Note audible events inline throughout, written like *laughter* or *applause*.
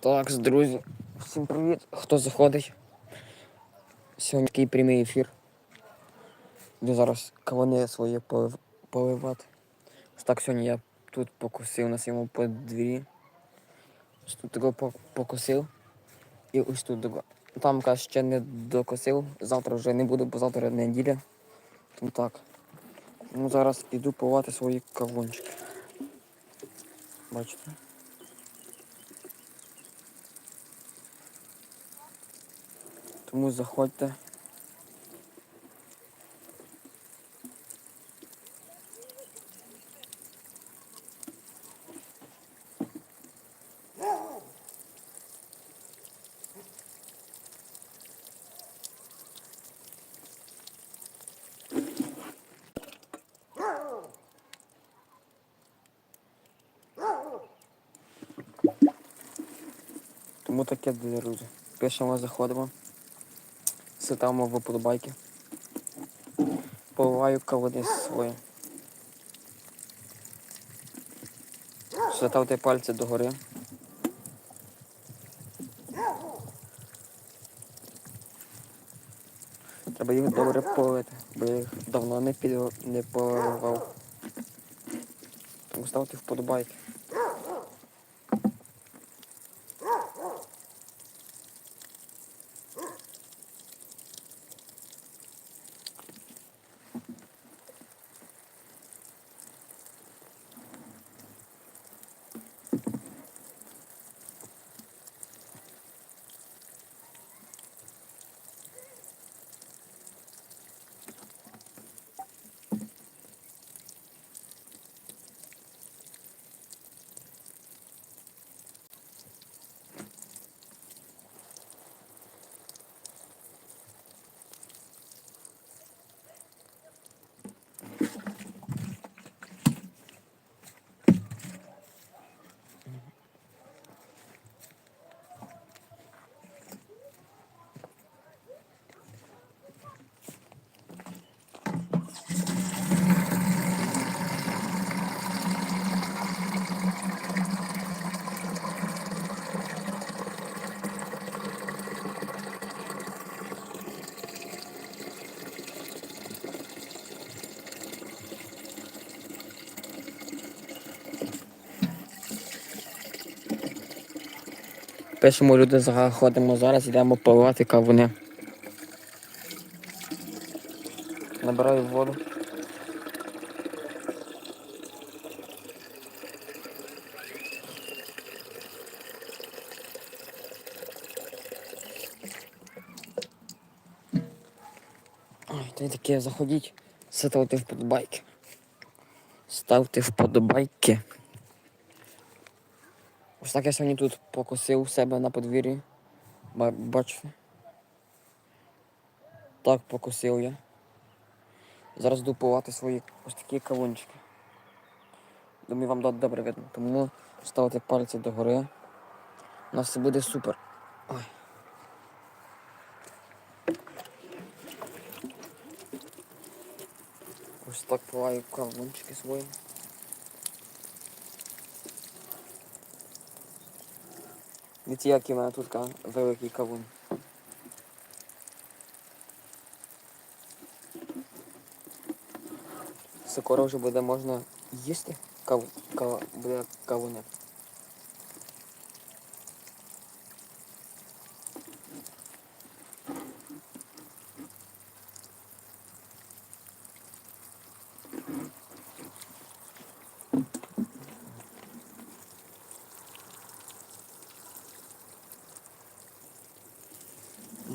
Так, друзі, всім привіт. Хто заходить? Сьогодні такий прямий ефір. Де зараз кавуни свої поливати. Ось так сьогодні я тут покусив на своєму подвір'ї. Ось тут такого покусив. І ось тут такого. Там каже, ще не докосив. Завтра вже не буду, бо завтра неділя. Тому так. Ну зараз іду поливати свої кавунчики. Бачите? Тому заходьте. Тому таке, друзі. Пишемо, заходимо. Ситаємо в подобайки. Поливаю кавуни свої. Ставте пальці догори. Треба їх добре полити, бо я їх давно не, під... не поливав. Тому ставте вподобайки. Пишемо люди, заходимо зараз, йдемо поливати кавуни. Набираю воду. Ой, то таке заходіть, ставте вподобайки. Ставте вподобайки. Ось так я сьогодні тут покосив у себе на подвір'ї. Бачите? Так покосив я. Зараз поливати свої ось такі кавунчики. Думаю, вам добре видно. Тому ставте пальці догори. У нас все буде супер. Ой. Ось так поливаю кавунчики свої. Дивіться, який в мене тут великий кавун. Скоро вже буде можна їсти кав... Кав... буде.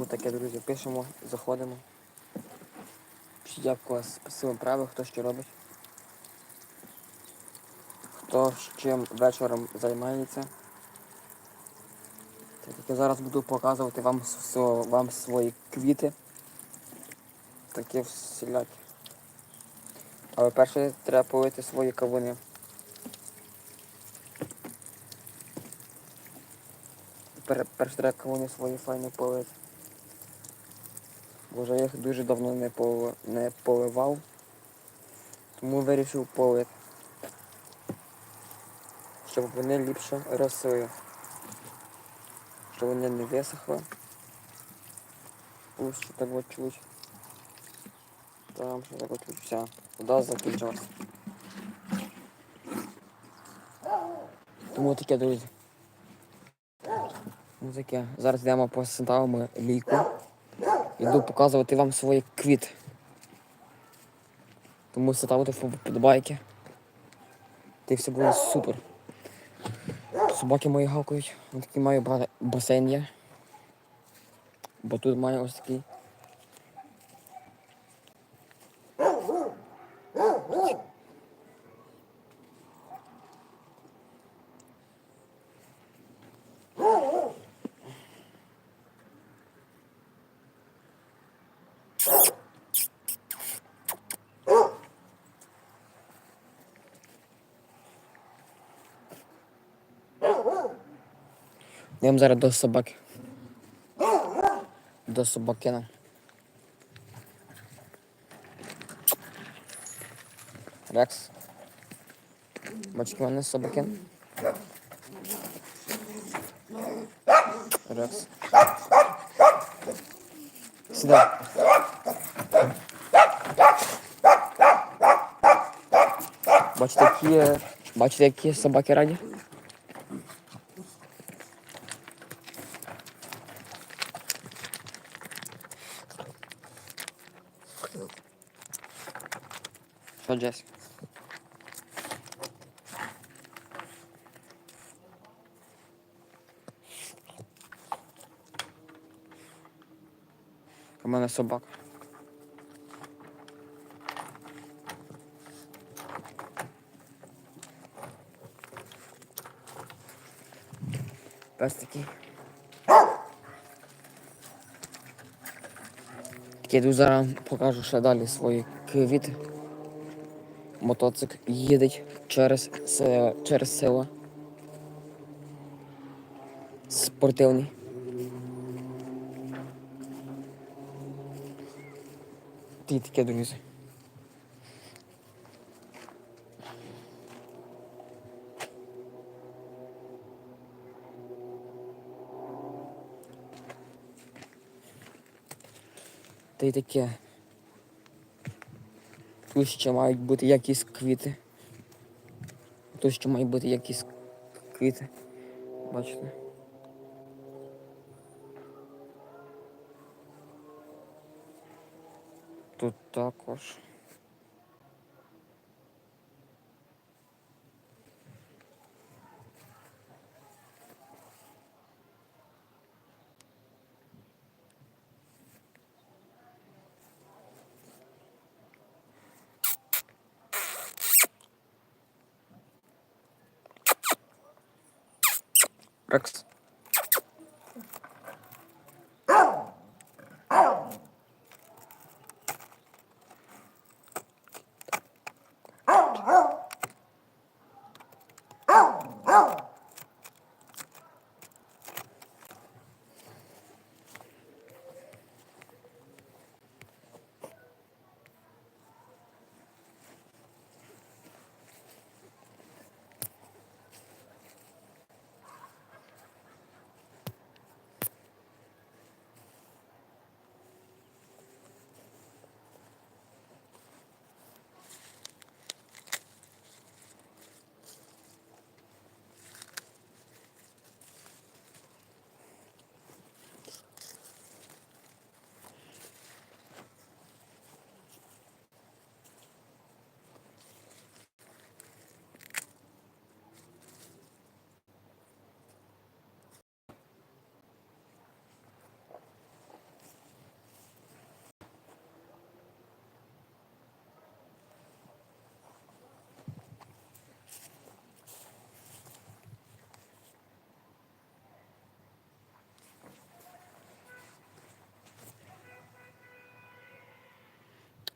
Тому таке, друзі, пишемо, заходимо. У вас спасибо право, хто що робить. Хто з чим вечором займається. Так я зараз буду показувати вам, вам свої квіти. Такі всілякі. Але перше треба полити свої кавуни. Перше треба кавуни свої файно полити. Бо вже я їх дуже давно не, пол... не поливав. Тому вирішив полити. Щоб вони ліпше росли. що вони не висохли. Ось що так от чуть. Там що так от чуть. Все, вода закінчилась. Тому таке, друзі. Ну таке. Зараз йдемо посідаємо лійку. Іду показувати вам свої квіт. Тому ставте вподобайки. Ти все буде супер. Собаки мої гавкають. Ось такий маю басейн є. Бо тут маю ось такий. Йдемо зараз до собаки. До собакина. Рекс. Бачки мене собакин. Рекс. Сюди. Бачите, які, бачите, які собаки раді? Що, Джесі? У мене собака. Пес такий. Я йду зараз покажу ще далі свої квіти. Мотоцикл їде через, через село. Спортивний. Ті таке, друзі. Та й таке. Тут ще мають бути якісь квіти. Тут ще мають бути якісь квіти. Бачите? Тут також. Рекс.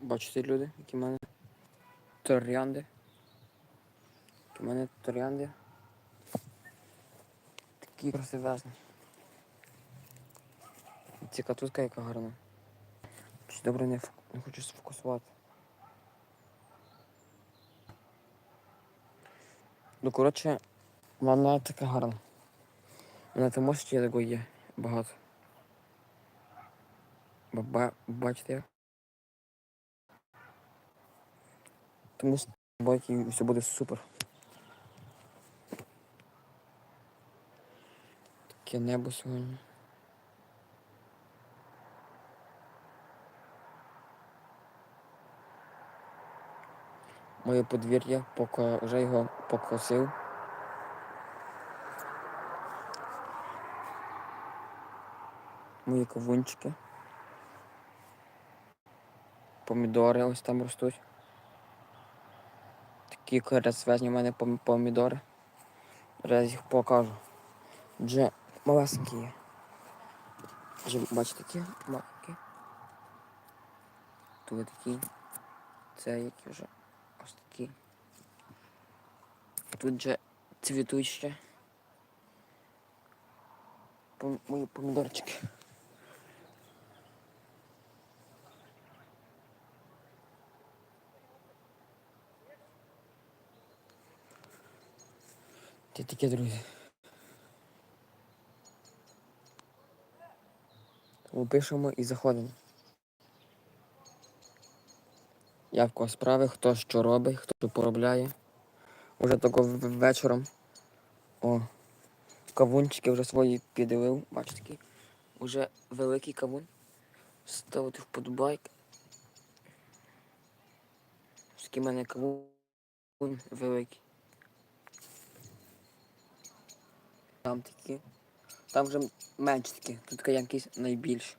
Бачите, люди, які в мене троянди. Які в мене троянди. Такі красивезні. Ці катушка яка гарна. Щось добре не, фок- не хочу сфокусувати. Ну, коротше, вона така гарна. Вона там може такого є. багато. Ба- ба- Бачите як? Тому з байки все буде супер. Таке небо сьогодні. Моє подвір'я, поки вже його покосив. Мої кавунчики. Помідори ось там ростуть. Такі красивезні в мене помідори. Зараз їх покажу. Є. Вже бачите такі маленькі. Тут такі. Це які вже ось такі. Тут же цвітуть ще. Мої помідорчики. Це таке, друзі. Тому і заходимо. Як в кого справи, хто що робить, хто що поробляє. Уже тако вечором. О, кавунчики вже свої піддивив. Бачите, такий. Уже великий кавун. Ставити вподобайк. Такий в мене кавун великий. Там такі. Там вже менш такі. Тут така якийсь найбільш.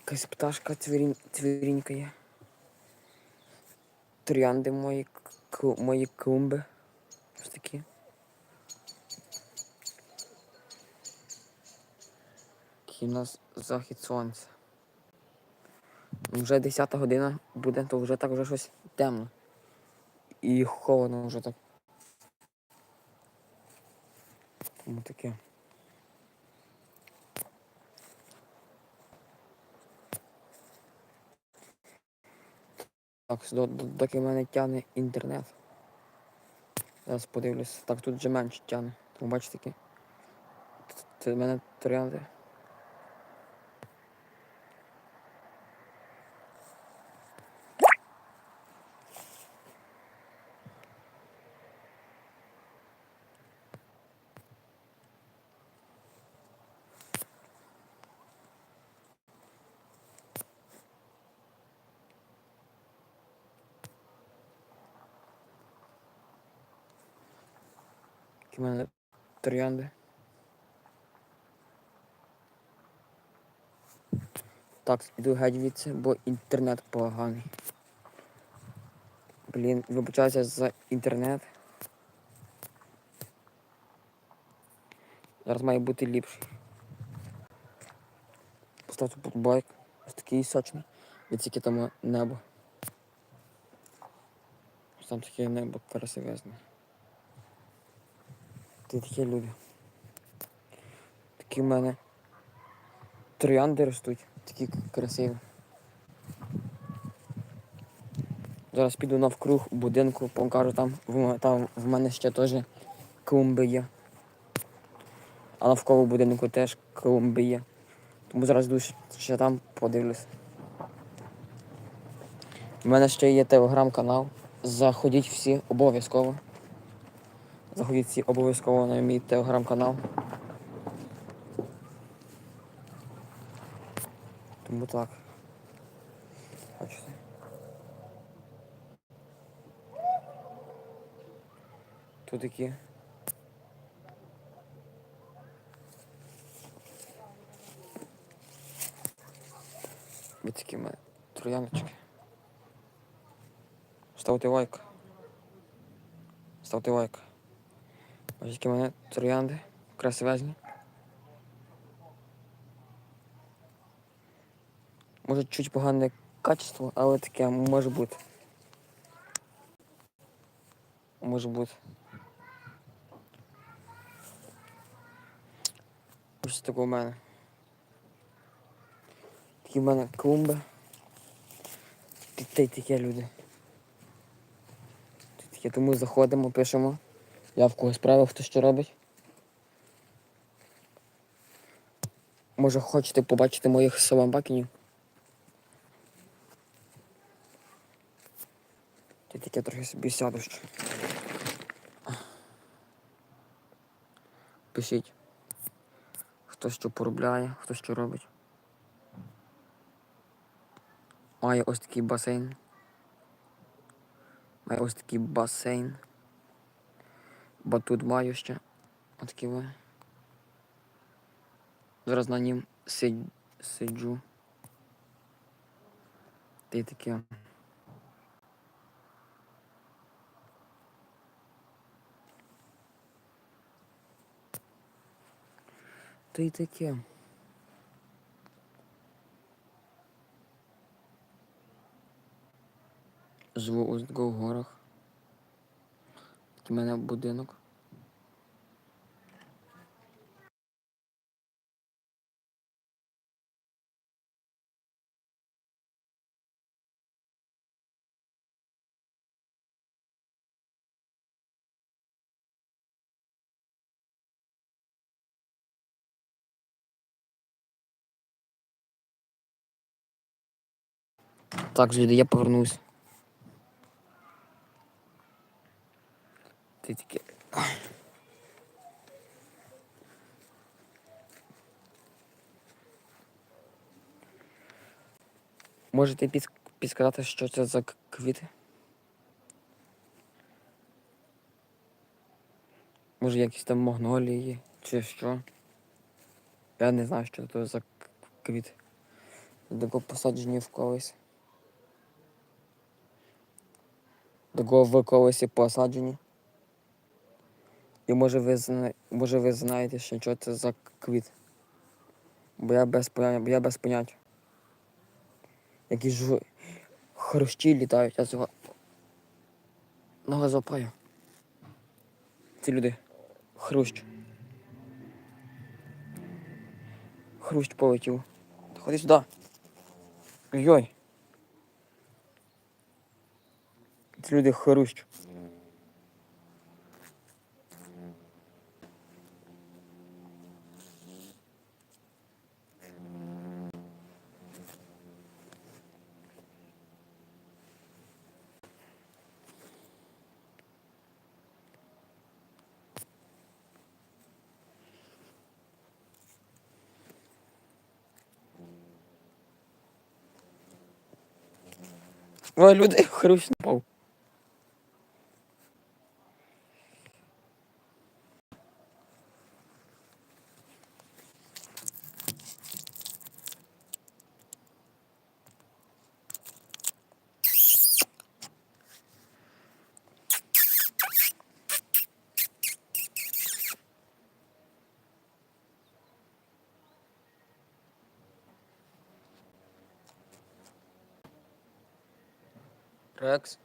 Якась пташка цвірінь, цвірінькає. Троянди мої, к- к- мої клумби. Ось такі. Такий у нас захід сонця. Вже 10 година буде, то вже так вже щось темно. І холодно вже так. Тому таке. Так, до- до- доки мене тягне інтернет. Зараз подивлюсь. Так, тут вже менше тягне. Тому бачите такі. Це мене троянди. Які в мене троянди. Так, іду геть звідси, бо інтернет поганий. Блін, вибачаюся за інтернет. Зараз має бути ліпший. Поставте байк. Ось такий сочний. Від яке там небо. Ось Там таке небо красивезне. Ти такі люди. Такі в мене троянди ростуть, такі красиві. Зараз піду навкруг будинку, покажу там, там в мене ще теж клумби є. А навколо будинку теж клумби є. Тому зараз ще- ще там подивлюсь. У мене ще є телеграм-канал. Заходіть всі обов'язково. Заходіть обов'язково на мій телеграм-канал. Тому так. Бачите. Тут такі. Ось такі мене трояночки. Ставте лайк. Ставте лайк. Ось мене троянди. Красивезні. Може чуть погане качество, але таке може бути. Може бути. Ось таке у мене. Такі в мене клумби. Та й таке люди. Таке, тому заходимо, пишемо. Я в кого справи, хто що робить. Може, хочете побачити моїх собакінів? Ти таке трохи собі сяду ще. Пишіть, хто що поробляє, хто що робить. Має ось такий басейн. Має ось такий басейн. Батут маю ще. Отакий ви. Зараз на нім сидь, сиджу. Й таке. Та й таке. Живу в горах. В мене будинок. Так, люди, я повернусь. Ти таке. Можете під... підсказати, що це за квіти? Може якісь там магнолії чи що? Я не знаю, що це за квіт. Тако посаджені в колись. Тако в колесі посаджені. І може ви, зна... може ви знаєте, що це за квіт. Бо я без поняття, бо я без поняття. Які ж хрущі літають, я цього нога запаю. Ці люди. Хрущ. Хрущ полетів. Ходи сюди. Йой. Ці люди хрущ. Люди *laughs* хрущ напав. Рекс.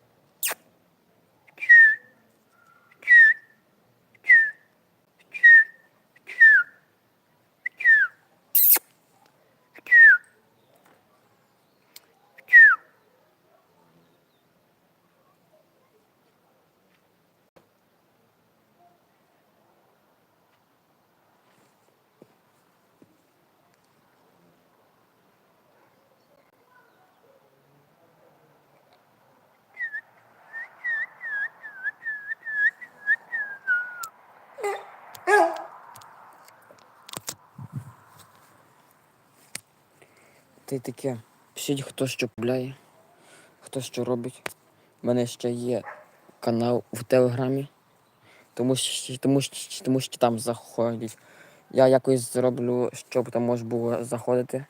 Та й таке. Пишіть, хто що купляє, хто що робить. У мене ще є канал в Телеграмі. Тому що, тому, що, тому що там заходять. Я якось зроблю, щоб там можна було заходити.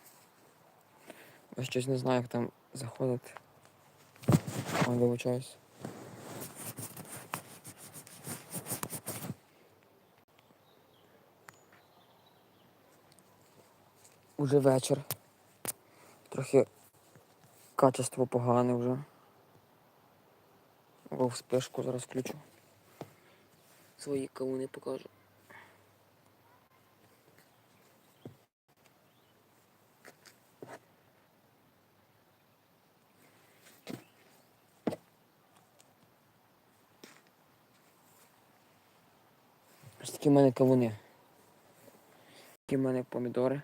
Я щось не знаю, як там заходити. Ой, вибачаюсь. Уже вечір. Трохи качество погане вже. О, в зараз включу. Свої кавуни покажу. Ось такі в мене кавуни. Такі в мене помідори.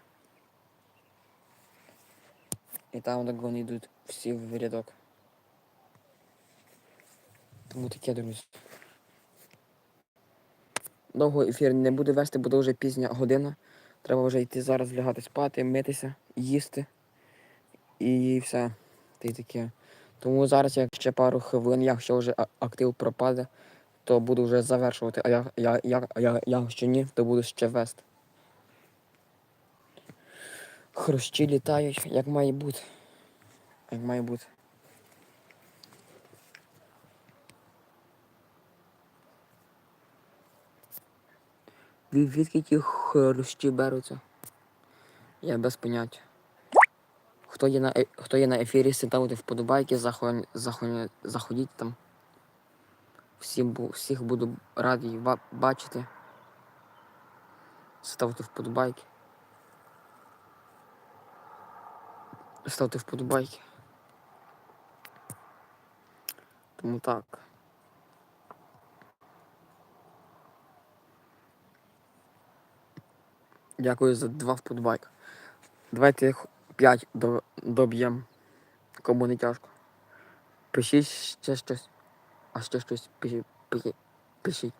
І там так вони йдуть всі в рядок. Тому таке, друзі. Довго ефір не буду вести, бо дуже пізня година. Треба вже йти зараз лягати спати, митися, їсти. І все. Та таке. Тому зараз, як ще пару хвилин, якщо вже актив пропаде, то буду вже завершувати. А я, я, я, я, якщо ні, то буду ще вести. Хрущі літають, як має бути. Як має бути. Від- Звідки ті хрущі беруться? Я без поняття. Хто є на, е- хто є на ефірі, ставте вподобайки, захон, захон, заходіть там. Всім, бу- всіх буду радий бачити. Ставте вподобайки. Ставте вподобайки. Тому так. Дякую за два вподобайка. Давайте їх 5 до, доб'ємо. Кому не тяжко. Пишіть ще щось. А ще щось. Пишіть. пишіть.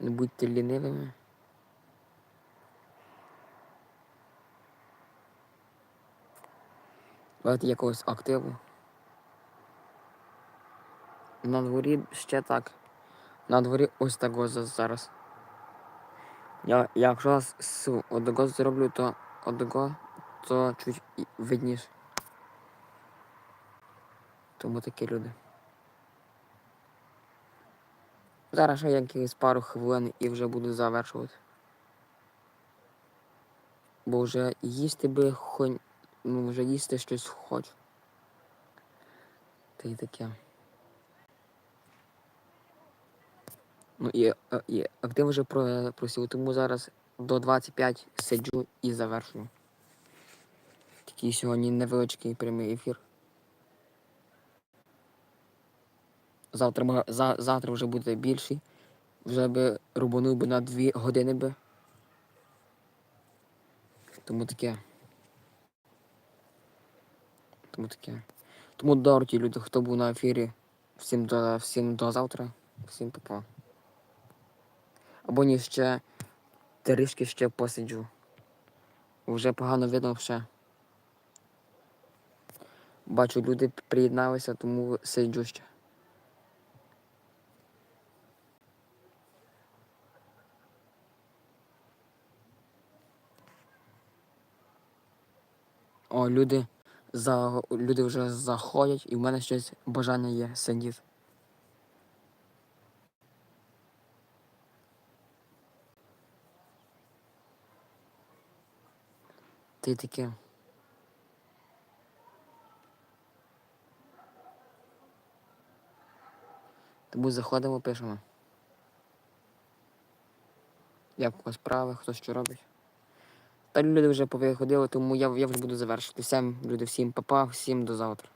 Не будьте лінивими. Давайте якогось активу. На дворі ще так. На дворі ось так зараз. Я, якщо з- одного зроблю, то одного, то чуть і видніше. Тому такі люди. Зараз ще якихось пару хвилин і вже буду завершувати. Бо вже їсти би хонь. Ну, вже їсти щось хочу. Та й таке. Ну і, е, і актив вже про- просив, тому зараз до 25 сиджу і завершую. Такий сьогодні невеличкий прямий ефір. Завтра, за, завтра вже буде більший. Вже би рубанув би на 2 години би. Тому таке. Тому таке. Тому добре, ті люди, хто був на ефірі. Всім до, всім до завтра. Всім па-па. Або ні, ще трішки ще посиджу. Вже погано видно ще. Бачу, люди приєдналися, тому сиджу ще. О, люди, за, люди вже заходять, і в мене щось бажання є сидіти. Ти таке. Тому заходимо, пишемо. Як у справи, хто що робить. Та люди вже повиходили, тому я, я вже буду завершити. Всім, люди, всім папа, всім до завтра.